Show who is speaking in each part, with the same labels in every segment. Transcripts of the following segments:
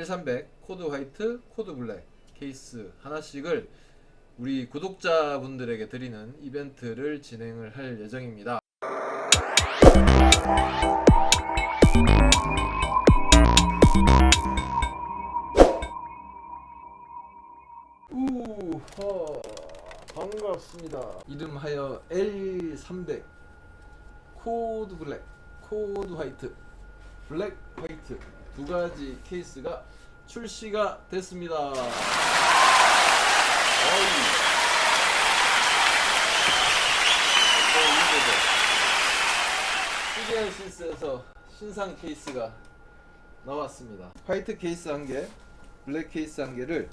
Speaker 1: 1300 코드 화이트, 코드 블랙 케이스 하나씩을 우리 구독자분들에게 드리는 이벤트를 진행을 할 예정입니다. 우허 반갑습니다. 이름하여 L300 코드 블랙, 코드 화이트, 블랙 화이트 두 가지 케이스가 출시가 됐습니다. 실스에서 신상 케이스가 나왔습니다. 화이트 케이스 한 개, 블랙 케이스 한 개를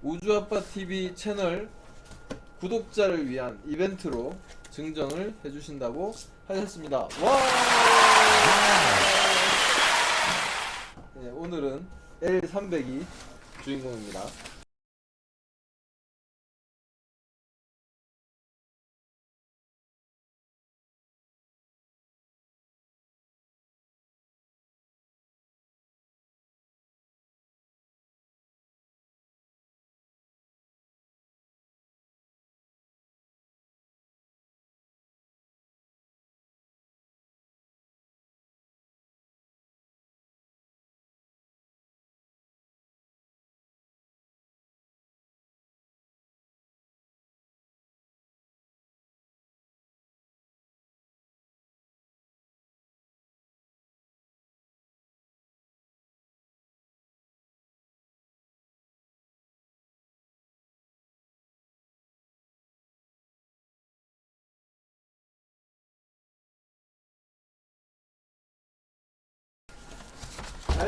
Speaker 1: 우주아빠 TV 채널 구독자를 위한 이벤트로 증정을 해주신다고 하셨습니다. 와! 네, 오늘은 L300이 주인공입니다.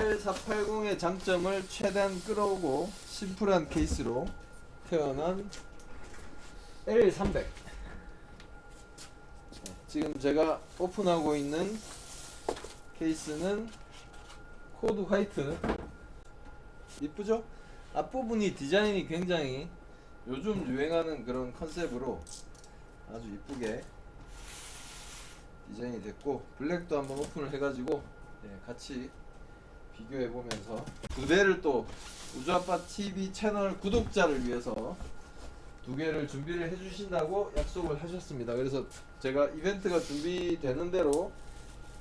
Speaker 1: R480의 장점을 최대한 끌어오고 심플한 케이스로 태어난 L300 네, 지금 제가 오픈하고 있는 케이스는 코드 화이트 이쁘죠? 앞부분이 디자인이 굉장히 요즘 유행하는 그런 컨셉으로 아주 이쁘게 디자인이 됐고 블랙도 한번 오픈을 해가지고 네, 같이 비교해 보면서 두 대를 또 우주아빠 TV 채널 구독자를 위해서 두 개를 준비를 해주신다고 약속을 하셨습니다. 그래서 제가 이벤트가 준비되는 대로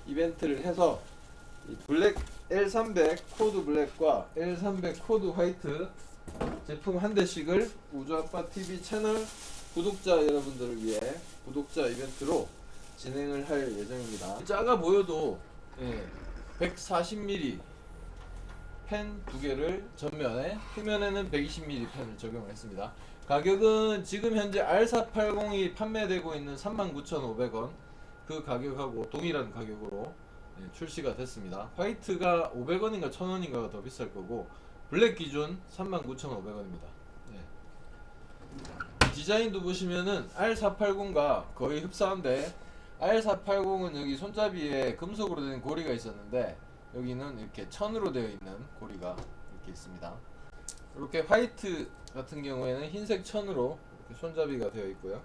Speaker 1: 이벤트를 해서 이 블랙 L300 코드 블랙과 L300 코드 화이트 제품 한 대씩을 우주아빠 TV 채널 구독자 여러분들을 위해 구독자 이벤트로 진행을 할 예정입니다. 작아 보여도 예, 140mm 펜 두 개를 전면에 후면에는 120mm 펜을 적용을 했습니다. 가격은 지금 현재 R480이 판매되고 있는 39,500원 그 가격하고 동일한 가격으로 네, 출시가 됐습니다. 화이트가 500원인가 1000원인가가 더 비쌀 거고 블랙 기준 39,500원입니다. 네. 디자인도 보시면은 R480과 거의 흡사한데 R480은 여기 손잡이에 금속으로 된 고리가 있었는데 여기는 이렇게 천으로 되어 있는 고리가 이렇게 있습니다. 이렇게 화이트 같은 경우에는 흰색 천으로 손잡이가 되어 있고요.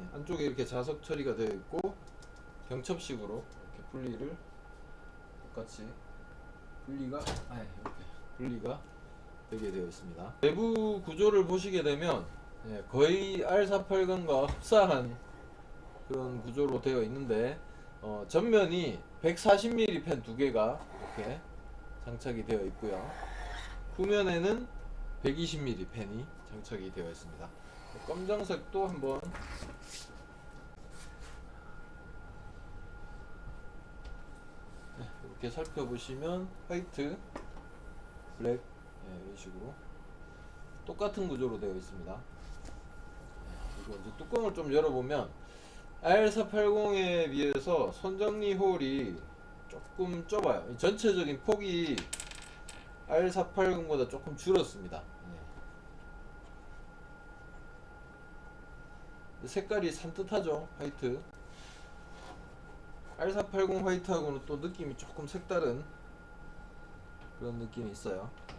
Speaker 1: 예, 안쪽에 이렇게 자석 처리가 되어 있고 경첩식으로 이렇게 분리를 똑같이 분리가 아 이렇게 분리가 되게 되어 있습니다. 내부 구조를 보시게 되면 예, 거의 R480과 흡사한 그런 구조로 되어 있는데 어, 전면이 140mm 펜 두 개가 이렇게 장착이 되어 있고요. 후면에는 120mm 펜이 장착이 되어 있습니다. 검정색도 한번 네, 이렇게 살펴보시면 화이트, 블랙 네, 이런 식으로 똑같은 구조로 되어 있습니다. 네, 그리고 이제 뚜껑을 좀 열어보면 R480에 비해서 선정리 홀이 조금 좁아요. 이 전체적인 폭이 R480보다 조금 줄었습니다. 네. 색깔이 산뜻하죠, 화이트. R480 화이트하고는 또 느낌이 조금 색다른 그런 느낌이 있어요. 네.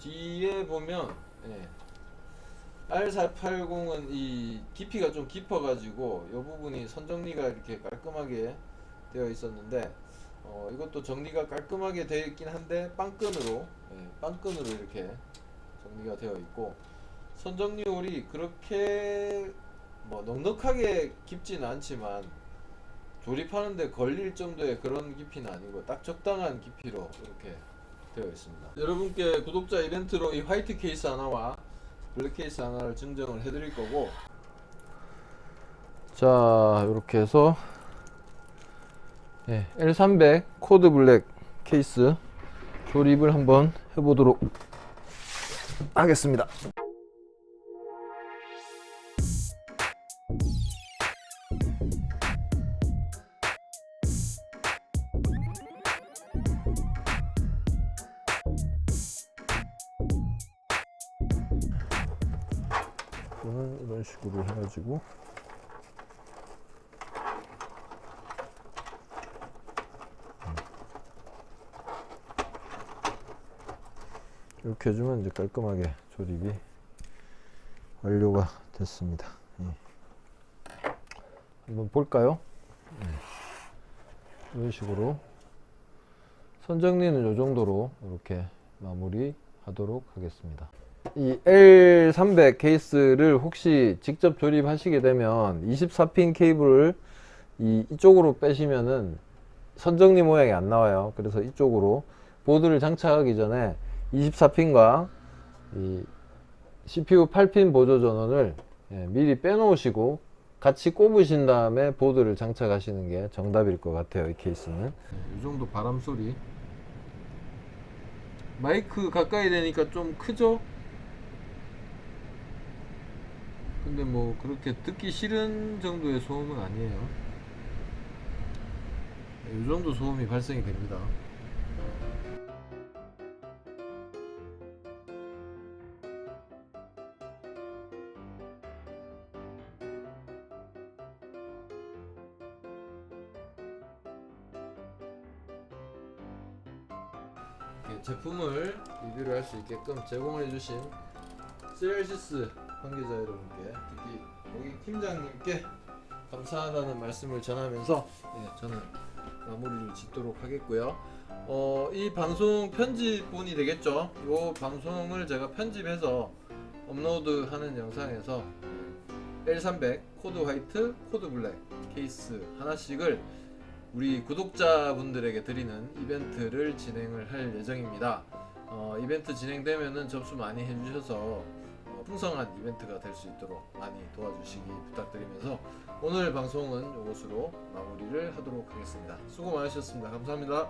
Speaker 1: 뒤에 보면 예, R480은 이 깊이가 좀 깊어가지고 이 부분이 선정리가 이렇게 깔끔하게 되어 있었는데 어, 이것도 정리가 깔끔하게 되어 있긴 한데 빵끈으로 예, 빵끈으로 이렇게 정리가 되어 있고 선정리 홀이 그렇게 뭐 넉넉하게 깊지는 않지만 조립하는데 걸릴 정도의 그런 깊이는 아니고 딱 적당한 깊이로 이렇게 되어 있습니다. 여러분께 구독자 이벤트로 이 화이트 케이스 하나와 블랙 케이스 하나를 증정을 해드릴 거고 자 이렇게 해서 예, L300 코드 블랙 케이스 조립을 한번 해보도록 하겠습니다. 이거는 이런 식으로 해가지고 이렇게 해주면 이제 깔끔하게 조립이 완료가 됐습니다. 예. 한번 볼까요? 예. 이런 식으로 선정리는 이 정도로 이렇게 마무리 하도록 하겠습니다. 이 L300 케이스를 혹시 직접 조립하시게 되면 24핀 케이블을 이 이쪽으로 빼시면은 선정리 모양이 안 나와요. 그래서 이쪽으로 보드를 장착하기 전에 24핀과 이 CPU 8핀 보조 전원을 예, 미리 빼놓으시고 같이 꼽으신 다음에 보드를 장착하시는 게 정답일 것 같아요. 이 케이스는. 이 정도 바람 소리. 마이크 가까이 되니까 좀 크죠? 근데 뭐 그렇게 듣기 싫은 정도의 소음은 아니에요. 이 정도 소음이 발생이 됩니다. 이렇게 제품을 리뷰를 할 수 있게끔 제공해 주신 세일시스 관계자 여러분께 특히 고객 팀장님께 감사하다는 말씀을 전하면서 네, 저는 마무리를 짓도록 하겠고요. 어, 이 방송 편집본이 되겠죠. 이 방송을 제가 편집해서 업로드하는 영상에서 L300 코드 화이트, 코드 블랙 케이스 하나씩을 우리 구독자분들에게 드리는 이벤트를 진행을 할 예정입니다. 어, 이벤트 진행되면은 접수 많이 해주셔서 어, 풍성한 이벤트가 될 수 있도록 많이 도와주시기 부탁드리면서 오늘 방송은 이것으로 마무리를 하도록 하겠습니다. 수고 많으셨습니다. 감사합니다.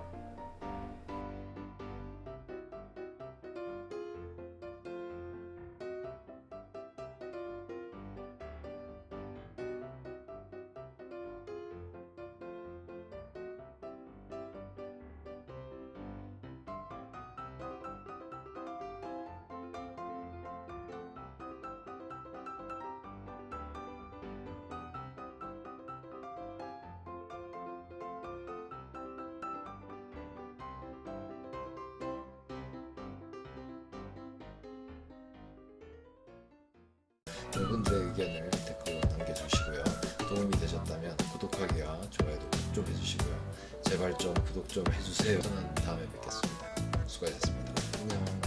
Speaker 1: 두 분들의 의견을 댓글로 남겨주시고요. 도움이 되셨다면 구독하기와 좋아요도 좀 해주시고요. 제발 좀 구독 좀 해주세요. 저는 다음에 뵙겠습니다. 수고하셨습니다. 안녕.